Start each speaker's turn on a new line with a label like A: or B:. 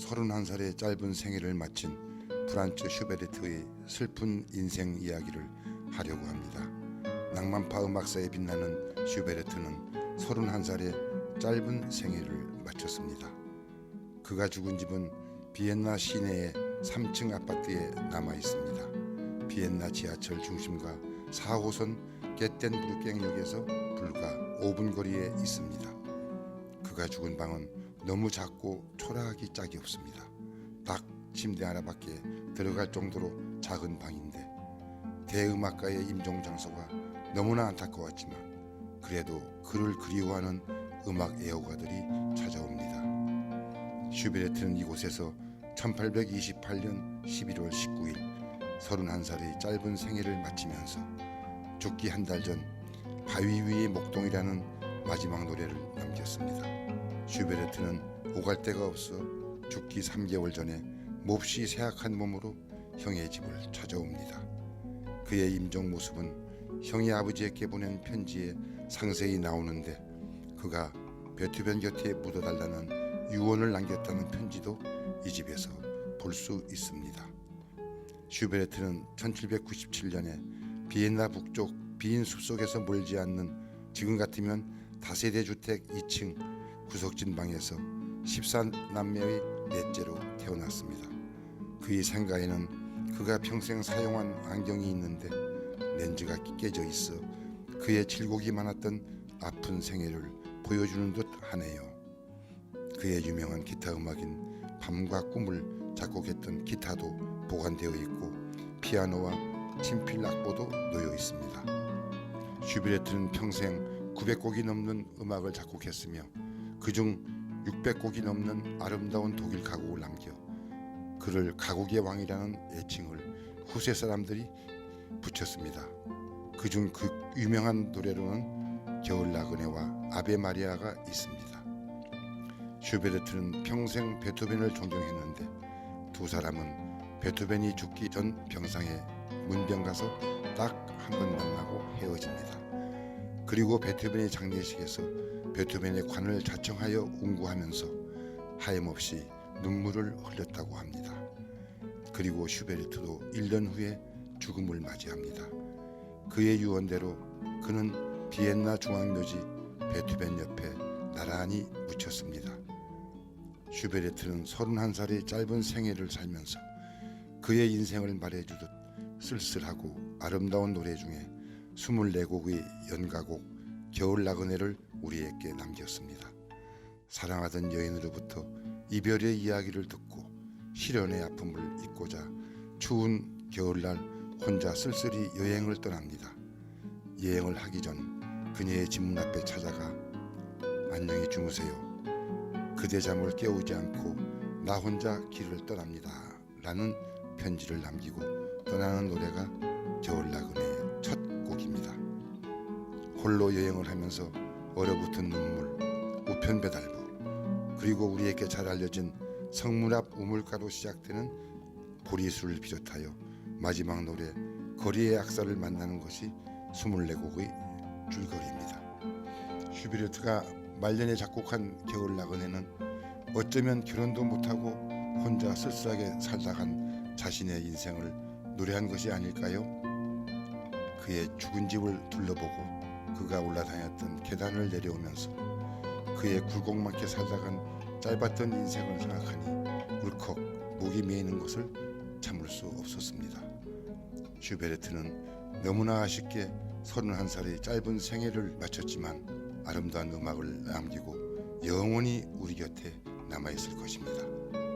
A: 31살의 짧은 생애를 마친 프란츠 슈베르트의 슬픈 인생 이야기를 하려고 합니다. 낭만파 음악사에 빛나는 슈베르트는 31살의 짧은 생애를 마쳤습니다. 그가 죽은 집은 비엔나 시내의 3층 아파트에 남아 있습니다. 비엔나 지하철 중심가 4호선 게텐브루갱역에서 불과 5분 거리에 있습니다. 그가 죽은 방은 너무 작고 초라하기 짝이 없습니다. 딱 침대 하나밖에 들어갈 정도로 작은 방인데 대음악가의 임종 장소가 너무나 안타까웠지만 그래도 그를 그리워하는 음악 애호가들이 찾아옵니다. 슈베르트는 이곳에서 1828년 11월 19일 31살의 짧은 생애를 마치면서 죽기 한 달 전 바위 위의 목동이라는 마지막 노래를 남겼습니다. 슈베르트는 오갈 데가 없어 죽기 3개월 전에 몹시 쇠약한 몸으로 형의 집을 찾아옵니다. 그의 임종 모습은 형이 아버지에게 보낸 편지에 상세히 나오는데 그가 베토벤 곁에 묻어달라는 유언을 남겼다는 편지도 이 집에서 볼 수 있습니다. 슈베르트는 1797년에 비엔나 북쪽 빈 숲속에서 멀지 않는 지금 같으면 다세대 주택 2층 구석진 방에서 14남매의 넷째로 태어났습니다. 그의 생가에는 그가 평생 사용한 안경이 있는데 렌즈가 깨져 있어 그의 질곡이 많았던 아픈 생애를 보여주는 듯 하네요. 그의 유명한 기타 음악인 밤과 꿈을 작곡했던 기타도 보관되어 있고 피아노와 친필 악보도 놓여 있습니다. 슈베르트는 평생 900곡이 넘는 음악을 작곡했으며 그중 600곡이 넘는 아름다운 독일 가곡을 남겨 그를 가곡의 왕이라는 애칭을 후세 사람들이 붙였습니다. 그중 그 유명한 노래로는 겨울 나그네와 아베 마리아가 있습니다. 슈베르트는 평생 베토벤을 존경했는데 두 사람은 베토벤이 죽기 전 병상에 문병 가서 딱 한 번 만나고 헤어집니다. 그리고 베토벤의 장례식에서 베토벤의 관을 자청하여 운구하면서 하염없이 눈물을 흘렸다고 합니다. 그리고 슈베르트도 1년 후에 죽음을 맞이합니다. 그의 유언대로 그는 비엔나 중앙묘지 베토벤 옆에 나란히 묻혔습니다. 슈베르트는 31살의 짧은 생애를 살면서 그의 인생을 말해주듯 쓸쓸하고 아름다운 노래 중에 24곡의 연가곡 겨울 나그네를 우리에게 남겼습니다. 사랑하던 여인으로부터 이별의 이야기를 듣고 시련의 아픔을 잊고자 추운 겨울날 혼자 쓸쓸히 여행을 떠납니다. 여행을 하기 전 그녀의 집 문 앞에 찾아가 안녕히 주무세요. 그대 잠을 깨우지 않고 나 혼자 길을 떠납니다. 라는 편지를 남기고 떠나는 노래가 겨울 나그네의 첫 곡입니다. 홀로 여행을 하면서 얼어붙은 눈물, 우편 배달부, 그리고 우리에게 잘 알려진 성문 앞 우물가로 시작되는 보리수를 비롯하여 마지막 노래 거리의 악사를 만나는 것이 24곡의 줄거리입니다. 슈베르트가 말년에 작곡한 겨울 나그네는 어쩌면 결혼도 못하고 혼자 쓸쓸하게 살다간 자신의 인생을 노래한 것이 아닐까요? 그의 죽은 집을 둘러보고 그가 올라다녔던 계단을 내려오면서 그의 굴곡맞게 살다간 짧았던 인생을 생각하니 울컥 목이 메이는 것을 참을 수 없었습니다. 슈베르트는 너무나 아쉽게 31살의 짧은 생애를 마쳤지만 아름다운 음악을 남기고 영원히 우리 곁에 남아 있을 것입니다.